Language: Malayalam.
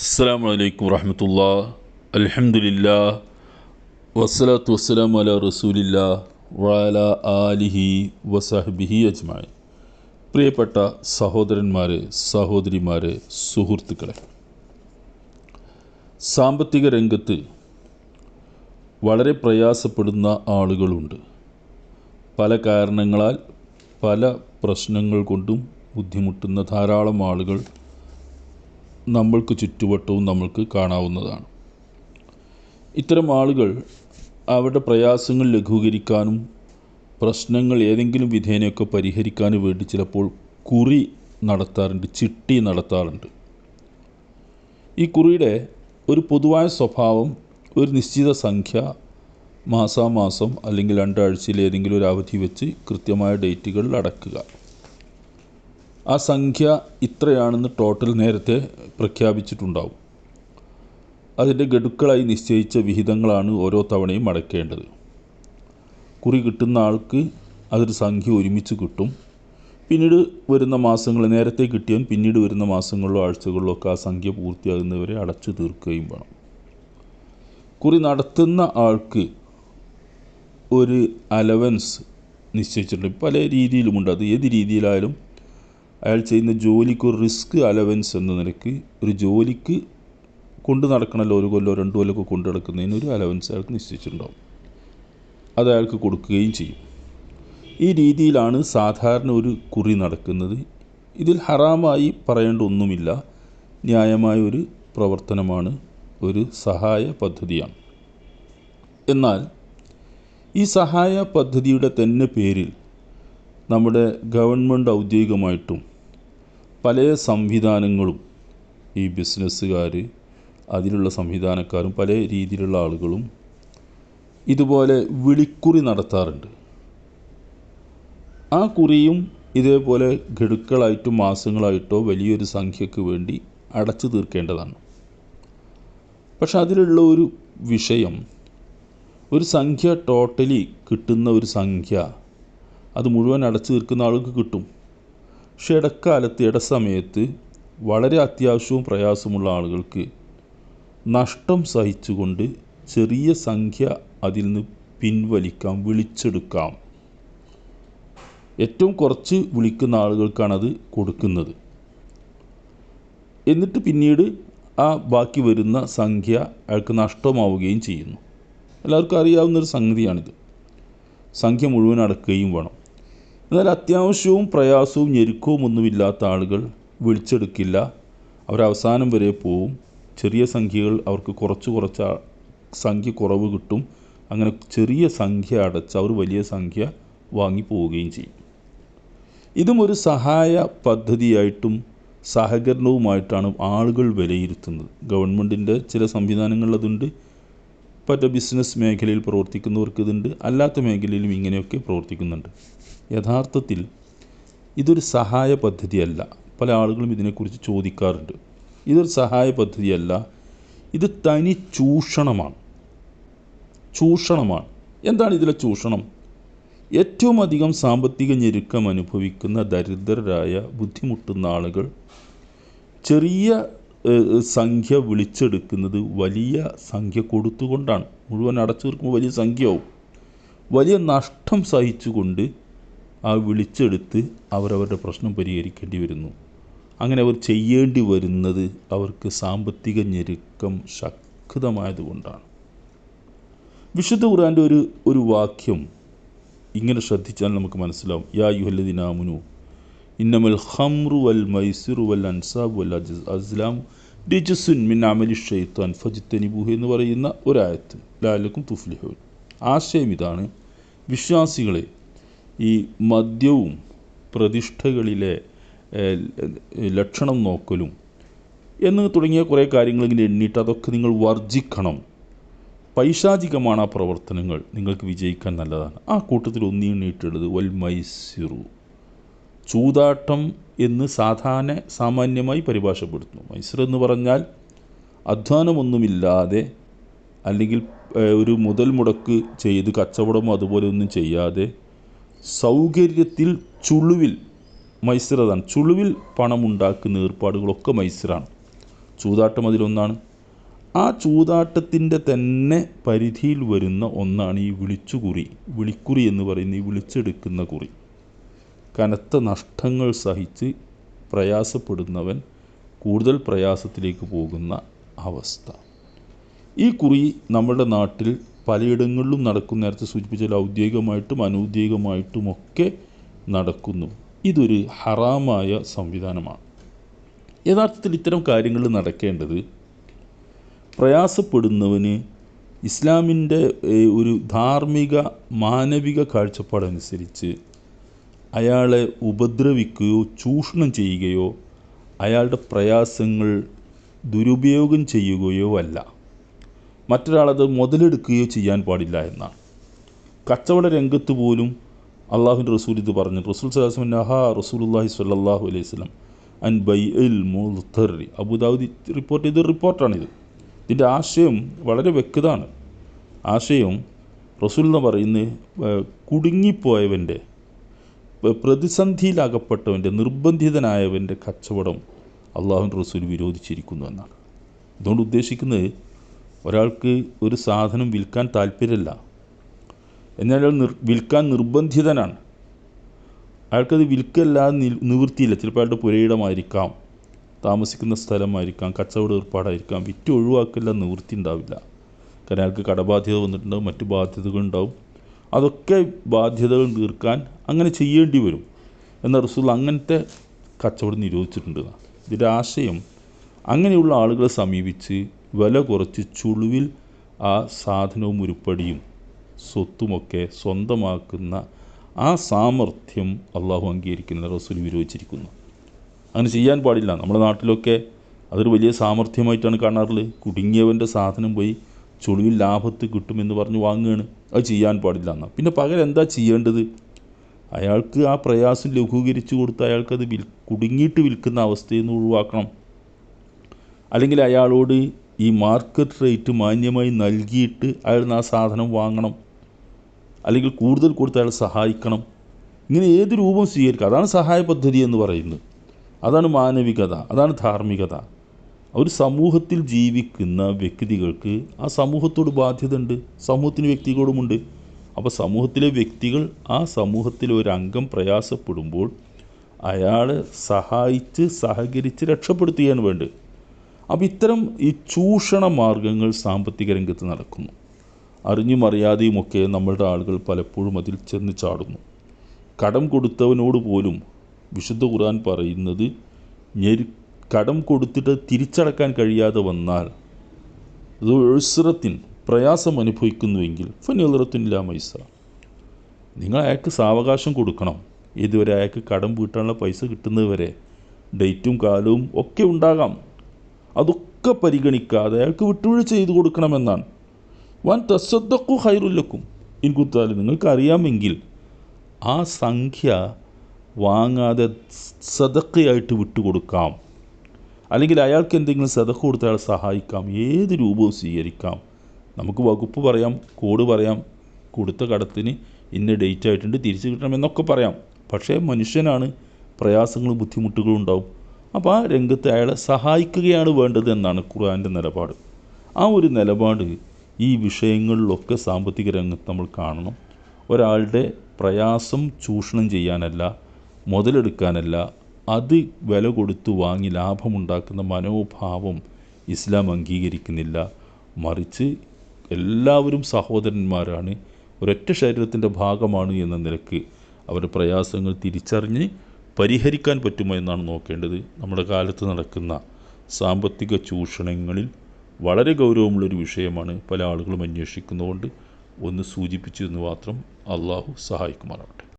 അസ്സാം വലൈക്കും വറഹമത്തുള്ള അലഹമുല്ലാ വസ്സലാത്തു വസ്സലാം അല റസൂലില്ല വാല ആലിഹി വസഹബിഹി അജ്മായി പ്രിയപ്പെട്ട സഹോദരന്മാരെ സഹോദരിമാരെ സുഹൃത്തുക്കളെ. സാമ്പത്തിക രംഗത്ത് വളരെ പ്രയാസപ്പെടുന്ന ആളുകളുണ്ട്. പല കാരണങ്ങളാൽ പല പ്രശ്നങ്ങൾ കൊണ്ടും ബുദ്ധിമുട്ടുന്ന ധാരാളം ആളുകൾ നമ്മൾക്ക് ചുറ്റുവട്ടവും നമ്മൾക്ക് കാണാവുന്നതാണ്. ഇത്തരം ആളുകൾ അവരുടെ പ്രയാസങ്ങൾ ലഘൂകരിക്കാനും പ്രശ്നങ്ങൾ ഏതെങ്കിലും വിധേനയൊക്കെ പരിഹരിക്കാനും വേണ്ടി ചിലപ്പോൾ കുറി നടത്താറുണ്ട് ചിട്ടി നടത്താറുണ്ട്. ഈ കുറിയുടെ ഒരു പൊതുവായ സ്വഭാവം ഒരു നിശ്ചിത സംഖ്യ മാസാമാസം അല്ലെങ്കിൽ രണ്ടാഴ്ചയിൽ ഏതെങ്കിലും ഒരു അവധി വെച്ച് കൃത്യമായ ഡേറ്റുകളിൽ അടക്കുക. ആ സംഖ്യ ഇത്രയാണെന്ന് ടോട്ടൽ നേരത്തെ പ്രഖ്യാപിച്ചിട്ടുണ്ടാവും. അതിന്റെ ഗഡുക്കളായി നിശ്ചയിച്ച വിഹിതങ്ങളാണ് ഓരോ തവണയും അടയ്ക്കേണ്ടത്. കുറി കിട്ടുന്ന ആൾക്ക് അതൊരു സംഖ്യ ഒരുമിച്ച് കിട്ടും. പിന്നീട് വരുന്ന മാസങ്ങൾ നേരത്തെ കിട്ടിയവൻ പിന്നീട് വരുന്ന മാസങ്ങളിലോ ആഴ്ചകളിലോ ഒക്കെ ആ സംഖ്യ പൂർത്തിയാകുന്നവരെ അടച്ചു തീർക്കുകയും വേണം. കുറി നടത്തുന്ന ആൾക്ക് ഒരു അലവൻസ് നിശ്ചയിച്ചിട്ടുണ്ട്. പല രീതിയിലുമുണ്ട്. അത് ഏത് രീതിയിലായാലും അയാൾ ചെയ്യുന്ന ജോലിക്ക് ഒരു റിസ്ക് അലവൻസ് എന്ന നിലയ്ക്ക് ഒരു ജോലിക്ക് കൊണ്ടു നടക്കണമല്ലോ ഒരു കൊല്ലോ രണ്ട് കൊല്ലമൊക്കെ കൊണ്ടു നടക്കുന്നതിന് ഒരു അലവൻസ് അയാൾക്ക് നിശ്ചയിച്ചിട്ടുണ്ടാവും. അത് അയാൾക്ക് കൊടുക്കുകയും ചെയ്യും. ഈ രീതിയിലാണ് സാധാരണ ഒരു കുറി നടക്കുന്നത്. ഇതിൽ ഹറാമായി പറയേണ്ട ഒന്നുമില്ല. ന്യായമായ ഒരു പ്രവർത്തനമാണ് ഒരു സഹായ പദ്ധതിയാണ്. എന്നാൽ ഈ സഹായ പദ്ധതിയുടെ തന്നെ പേരിൽ നമ്മുടെ ഗവൺമെന്റ് ഔദ്യോഗികമായിട്ടും പല സംവിധാനങ്ങളും ഈ ബിസിനസ്സുകാർ അതിലുള്ള സംവിധാനക്കാരും പല രീതിയിലുള്ള ആളുകളും ഇതുപോലെ വിളിക്കുറി നടത്താറുണ്ട്. ആ കുറിയും ഇതേപോലെ ഗഡുക്കളായിട്ടോ മാസങ്ങളായിട്ടോ വലിയൊരു സംഖ്യക്ക് വേണ്ടി അടച്ചു തീർക്കേണ്ടതാണ്. പക്ഷെ അതിലുള്ള ഒരു വിഷയം ഒരു സംഖ്യ ടോട്ടലി കിട്ടുന്ന ഒരു സംഖ്യ അത് മുഴുവൻ അടച്ചു തീർക്കുന്ന ആൾക്ക് കിട്ടും. പക്ഷെ ഇടക്കാലത്ത് ഇടസമയത്ത് വളരെ അത്യാവശ്യവും പ്രയാസമുള്ള ആളുകൾക്ക് നഷ്ടം സഹിച്ചുകൊണ്ട് ചെറിയ സംഖ്യ അതിൽ നിന്ന് പിൻവലിക്കാം വിളിച്ചെടുക്കാം. ഏറ്റവും കുറച്ച് വിളിക്കുന്ന ആളുകൾക്കാണത് കൊടുക്കുന്നത്. എന്നിട്ട് പിന്നീട് ആ ബാക്കി വരുന്ന സംഖ്യ അയാൾക്ക് നഷ്ടമാവുകയും ചെയ്യുന്നു. എല്ലാവർക്കും അറിയാവുന്നൊരു സംഗതിയാണിത്. സംഖ്യ മുഴുവൻ അടക്കുകയും വേണം. എന്നാൽ അത്യാവശ്യവും പ്രയാസവും ഞെരുക്കവും ഒന്നുമില്ലാത്ത ആളുകൾ വിളിച്ചെടുക്കില്ല. അവർ അവസാനം വരെ പോവും. ചെറിയ സംഖ്യകൾ അവർക്ക് കുറച്ച് കുറച്ച് സംഖ്യ കുറവ് കിട്ടും. അങ്ങനെ ചെറിയ സംഖ്യ അടച്ച് അവർ വലിയ സംഖ്യ വാങ്ങി പോവുകയും ചെയ്യും. ഇതും ഒരു സഹായ പദ്ധതിയായിട്ടും സഹകരണവുമായിട്ടാണ് ആളുകൾ വിലയിരുത്തുന്നത്. ഗവൺമെന്റിന്റെ ചില സംവിധാനങ്ങൾ അതുണ്ട് മറ്റ് ബിസിനസ് മേഖലയിൽ പ്രവർത്തിക്കുന്നവർക്ക് ഇതുണ്ട് അല്ലാത്ത മേഖലയിലും ഇങ്ങനെയൊക്കെ പ്രവർത്തിക്കുന്നുണ്ട്. യഥാർത്ഥത്തിൽ ഇതൊരു സഹായ പദ്ധതിയല്ല. പല ആളുകളും ഇതിനെക്കുറിച്ച് ചോദിക്കാറുണ്ട്. ഇതൊരു സഹായ പദ്ധതിയല്ല. ഇത് തനി ചൂഷണമാണ്. ചൂഷണമാണ്. എന്താണ് ഇതിലെ ചൂഷണം? ഏറ്റവും അധികം സാമ്പത്തിക ഞെരുക്കം അനുഭവിക്കുന്ന ദരിദ്രരായ ബുദ്ധിമുട്ടുന്ന ആളുകൾ ചെറിയ സംഖ്യ വിളിച്ചെടുക്കുന്നത് വലിയ സംഖ്യ കൊടുത്തുകൊണ്ടാണ്. മുഴുവൻ അടച്ചു തീർക്കുമ്പോൾ വലിയ സംഖ്യയാവും. വലിയ നഷ്ടം സഹിച്ചുകൊണ്ട് ആ വിളിച്ചെടുത്ത് അവരവരുടെ പ്രശ്നം പരിഹരിക്കേണ്ടി വരുന്നു. അങ്ങനെ അവർ ചെയ്യേണ്ടി വരുന്നത് അവർക്ക് സാമ്പത്തിക ഞെരുക്കം ശക്തമായതുകൊണ്ടാണ്. വിശുദ്ധ ഖുറാന്റെ ഒരു ഒരു വാക്യം ഇങ്ങനെ ശ്രദ്ധിച്ചാൽ നമുക്ക് മനസ്സിലാവും. യാ യുഹല്ലദിനാമുനു ഇന്നമൽ ഹംറു വൽ മൈസിറു വൽ അൻസാബ് വൽ അസ്ലാം ഡിജസുൻ മിൻ അമലി ഷെയ്ത്താൻ ഫജിത്തനിബുഹ് എന്ന് പറയുന്ന ഒരായത്ത്. ലാലക്കും തുഫ്ലിഹുൻ. ആശയം ഇതാണ്. വിശ്വാസികളെ ഈ മദ്യവും പ്രതിഷ്ഠകളിലെ ലക്ഷണം നോക്കലും എന്ന് തുടങ്ങിയ കുറേ കാര്യങ്ങൾ ഇങ്ങനെ എണ്ണിയിട്ട് അതൊക്കെ നിങ്ങൾ വർജിക്കണം പൈശാചികമാണ് ആ പ്രവർത്തനങ്ങൾ. നിങ്ങൾക്ക് വിജയിക്കാൻ നല്ലതാണ്. ആ കൂട്ടത്തിൽ ഒന്നി എണ്ണിയിട്ടുള്ളത് വൽ മൈസിറു. ചൂതാട്ടം എന്ന് സാധാരണ സാമാന്യമായി പരിഭാഷപ്പെടുത്തുന്നു. മൈസർ എന്ന് പറഞ്ഞാൽ അധ്വാനമൊന്നുമില്ലാതെ അല്ലെങ്കിൽ ഒരു മുതൽ മുടക്ക് ചെയ്ത് കച്ചവടമോ അതുപോലെ ഒന്നും ചെയ്യാതെ സൗകര്യത്തിൽ ചുളുവിൽ മൈസറതാണ് ചുളുവിൽ പണമുണ്ടാക്കുന്ന ഏർപ്പാടുകളൊക്കെ മൈസറാണ് ചൂതാട്ടം അതിലൊന്നാണ്. ആ ചൂതാട്ടത്തിന്റെ തന്നെ പരിധിയിൽ വരുന്ന ഒന്നാണ് ഈ വിളിച്ചുകുറി വിളിക്കുറി എന്ന് പറയുന്ന ഈ വിളിച്ചെടുക്കുന്ന കുറി. കനത്ത നഷ്ടങ്ങൾ സഹിച്ച് പ്രയാസപ്പെടുന്നവൻ കൂടുതൽ പ്രയാസത്തിലേക്ക് പോകുന്ന അവസ്ഥ. ഈ കുറി നമ്മുടെ നാട്ടിൽ പലയിടങ്ങളിലും നടക്കുന്ന നേരത്തെ സൂചിപ്പിച്ചാൽ ഔദ്യോഗികമായിട്ടും അനൗദ്യോഗികമായിട്ടുമൊക്കെ നടക്കുന്നു. ഇതൊരു ഹറാമായ സംവിധാനമാണ്. യഥാർത്ഥത്തിൽ ഇത്തരം കാര്യങ്ങൾ നടക്കേണ്ടത് പ്രയാസപ്പെടുന്നവന് ഇസ്ലാമിന്റെ ഒരു ധാർമ്മിക മാനവിക കാഴ്ചപ്പാടനുസരിച്ച് അയാളെ ഉപദ്രവിക്കുകയോ ചൂഷണം ചെയ്യുകയോ അയാളുടെ പ്രയാസങ്ങൾ ദുരുപയോഗം ചെയ്യുകയോ അല്ല. മറ്റൊരാളത് മുതലെടുക്കുകയോ ചെയ്യാൻ പാടില്ല എന്നാണ്. കച്ചവട രംഗത്ത് പോലും അള്ളാഹുവിന്റെ റസൂൽ ഇത് പറഞ്ഞു. റസൂൽ സലാസ്മൻ നഹാ റസൂലുല്ലാഹി സ്വല്ലാഹു അലൈഹി സ്വലം അൻ ബൈ എൽ മുൽത്തറി അബുദാവുദി റിപ്പോർട്ട് ചെയ്ത റിപ്പോർട്ടാണിത്. ഇതിന്റെ ആശയം വളരെ വ്യക്തമാണ്. ആശയം റസൂൽ എന്ന് പറയുന്നത് ഏഹ്, കുടുങ്ങിപ്പോയവന്റെ പ്രതിസന്ധിയിലകപ്പെട്ടവന്റെ നിർബന്ധിതനായവന്റെ കച്ചവടം അള്ളാഹുവിന്റെ റസൂൽ വിരോധിച്ചിരിക്കുന്നു എന്നാണ്. അതുകൊണ്ട് ഉദ്ദേശിക്കുന്നത് ഒരാൾക്ക് ഒരു സാധനം വിൽക്കാൻ താല്പര്യമില്ല. എന്നാൽ അയാൾ നിർ വിൽക്കാൻ നിർബന്ധിതനാണ്. അയാൾക്കത് വിൽക്കല്ലാതെ നിവൃത്തിയില്ല. ചിലപ്പോൾ അയാളുടെ പുരയിടമായിരിക്കാം താമസിക്കുന്ന സ്ഥലമായിരിക്കാം കച്ചവട ഏർപ്പാടായിരിക്കാം വിറ്റ് ഒഴിവാക്കില്ല നിവൃത്തി ഉണ്ടാവില്ല. കാരണം അയാൾക്ക് കടബാധ്യത വന്നിട്ടുണ്ടാവും മറ്റു ബാധ്യതകൾ ഉണ്ടാവും. അതൊക്കെ ബാധ്യതകൾ തീർക്കാൻ അങ്ങനെ ചെയ്യേണ്ടി വരും. എന്ന റസൂൽ അങ്ങനത്തെ കച്ചവടം നിരോധിച്ചിട്ടുണ്ട്. ഇതിന്റെ ആശയം അങ്ങനെയുള്ള ആളുകളെ സമീപിച്ച് വില കുറച്ച് ചുളുവിൽ ആ സാധനവും ഉരുപ്പടിയും സ്വത്തുമൊക്കെ സ്വന്തമാക്കുന്ന ആ സാമർഥ്യം അള്ളാഹു അംഗീകരിക്കുന്ന റസൂൽ വിരോധിച്ചിരിക്കുന്നു അങ്ങനെ ചെയ്യാൻ പാടില്ല. നമ്മുടെ നാട്ടിലൊക്കെ അതൊരു വലിയ സാമർഥ്യമായിട്ടാണ് കാണാറുള്ളത്. കുടുങ്ങിയവന്റെ സാധനം പോയി ചുളിവിൽ ലാഭത്ത് കിട്ടുമെന്ന് പറഞ്ഞ് വാങ്ങുകയാണ്. അത് ചെയ്യാൻ പാടില്ല എന്നാൽ പിന്നെ പകരം എന്താ ചെയ്യേണ്ടത്? അയാൾക്ക് ആ പ്രയാസം ലഘൂകരിച്ചു കൊടുത്ത് അയാൾക്കത് വിൽ കുടുങ്ങിയിട്ട് വിൽക്കുന്ന അവസ്ഥയിൽ നിന്ന് ഒഴിവാക്കണം. അല്ലെങ്കിൽ അയാളോട് ഈ മാർക്കറ്റ് റേറ്റ് മാന്യമായി നൽകിയിട്ട് അയാൾ ആ സാധനം വാങ്ങണം. അല്ലെങ്കിൽ കൂടുതൽ കൊടുത്ത് അയാൾ സഹായിക്കണം. ഇങ്ങനെ ഏത് രൂപം സ്വീകരിക്കുക അതാണ് സഹായ പദ്ധതി എന്ന് പറയുന്നത്. അതാണ് മാനവികത. അതാണ് ധാർമ്മികത. ഒരു സമൂഹത്തിൽ ജീവിക്കുന്ന വ്യക്തികൾക്ക് ആ സമൂഹത്തോട് ബാധ്യത ഉണ്ട് സമൂഹത്തിന് വ്യക്തികളോടുമുണ്ട്. അപ്പോൾ സമൂഹത്തിലെ വ്യക്തികൾ ആ സമൂഹത്തിലെ ഒരു അംഗം പ്രയാസപ്പെടുമ്പോൾ അയാളെ സഹായിച്ച് സഹകരിച്ച് രക്ഷപ്പെടുത്തുകയാണ് വേണ്ടത്. അപ്പോൾ ഇത്തരം ഈ ചൂഷണ മാർഗങ്ങൾ സാമ്പത്തിക രംഗത്ത് നടക്കുന്നു. അറിഞ്ഞും അറിയാതെയുമൊക്കെ നമ്മളുടെ ആളുകൾ പലപ്പോഴും അതിൽ ചെന്ന് ചാടുന്നു. കടം കൊടുത്തവനോട് പോലും വിശുദ്ധ ഖുർആൻ പറയുന്നത് ഞെരു കടം കൊടുത്തിട്ട് തിരിച്ചടക്കാൻ കഴിയാതെ വന്നാൽ എഴുസ്രത്തിൻ പ്രയാസം അനുഭവിക്കുന്നുവെങ്കിൽ ഫനിറത്തിനില്ല മൈസ. നിങ്ങൾ അയാൾക്ക് സാവകാശം കൊടുക്കണം. ഇതുവരെ അയാൾക്ക് കടം വീട്ടാനുള്ള പൈസ കിട്ടുന്നതുവരെ ഡേറ്റും കാലവും ഒക്കെ ഉണ്ടാകാം. അതൊക്കെ പരിഗണിക്കാതെ അയാൾക്ക് വിട്ടുവീഴ്ച ചെയ്തു കൊടുക്കണമെന്നാണ്. വൻ തസ്സദ്ദക്കു ഹൈറുല്ലക്കും ഇൻകുത്താലും നിങ്ങൾക്കറിയാമെങ്കിൽ ആ സംഖ്യ വാങ്ങാതെ സദക്കയായിട്ട് വിട്ടുകൊടുക്കാം. അല്ലെങ്കിൽ അയാൾക്ക് എന്തെങ്കിലും സദക്ക കൊടുത്ത് അയാൾ സഹായിക്കാം. ഏത് രൂപവും സ്വീകരിക്കാം. നമുക്ക് വകുപ്പ് പറയാം കോഡ് പറയാം കൊടുത്ത കടത്തിന് ഇന്ന ഡേറ്റ് ആയിട്ടുണ്ട് തിരിച്ചു കിട്ടണം എന്നൊക്കെ പറയാം. പക്ഷേ മനുഷ്യനാണ് പ്രയാസങ്ങളും ബുദ്ധിമുട്ടുകളും ഉണ്ടാവും. അപ്പോൾ ആ രംഗത്ത് അയാളെ സഹായിക്കുകയാണ് വേണ്ടത് എന്നാണ് ഖുർആന്റെ നിലപാട്. ആ ഒരു നിലപാട് ഈ വിഷയങ്ങളിലൊക്കെ സാമ്പത്തിക രംഗത്ത് നമ്മൾ കാണണം. ഒരാളുടെ പ്രയാസം ചൂഷണം ചെയ്യാനല്ല മുതലെടുക്കാനല്ല അത് വില കൊടുത്ത് വാങ്ങി ലാഭമുണ്ടാക്കുന്ന മനോഭാവം ഇസ്ലാം അംഗീകരിക്കുന്നില്ല. മറിച്ച് എല്ലാവരും സഹോദരന്മാരാണ് ഒരൊറ്റ ശരീരത്തിന്റെ ഭാഗമാണ് എന്ന നിലയ്ക്ക് അവരുടെ പ്രയാസങ്ങൾ തിരിച്ചറിഞ്ഞ് പരിഹരിക്കാൻ പറ്റുമോ എന്നാണ് നോക്കേണ്ടത്. നമ്മുടെ കാലത്ത് നടക്കുന്ന സാമ്പത്തിക ചൂഷണങ്ങളിൽ വളരെ ഗൗരവമുള്ളൊരു വിഷയമാണ് പല ആളുകളും അന്വേഷിക്കുന്നതുകൊണ്ട് ഒന്ന് സൂചിപ്പിച്ചു എന്ന് മാത്രം അള്ളാഹു സഹായിക്കുമാറാവട്ടെ.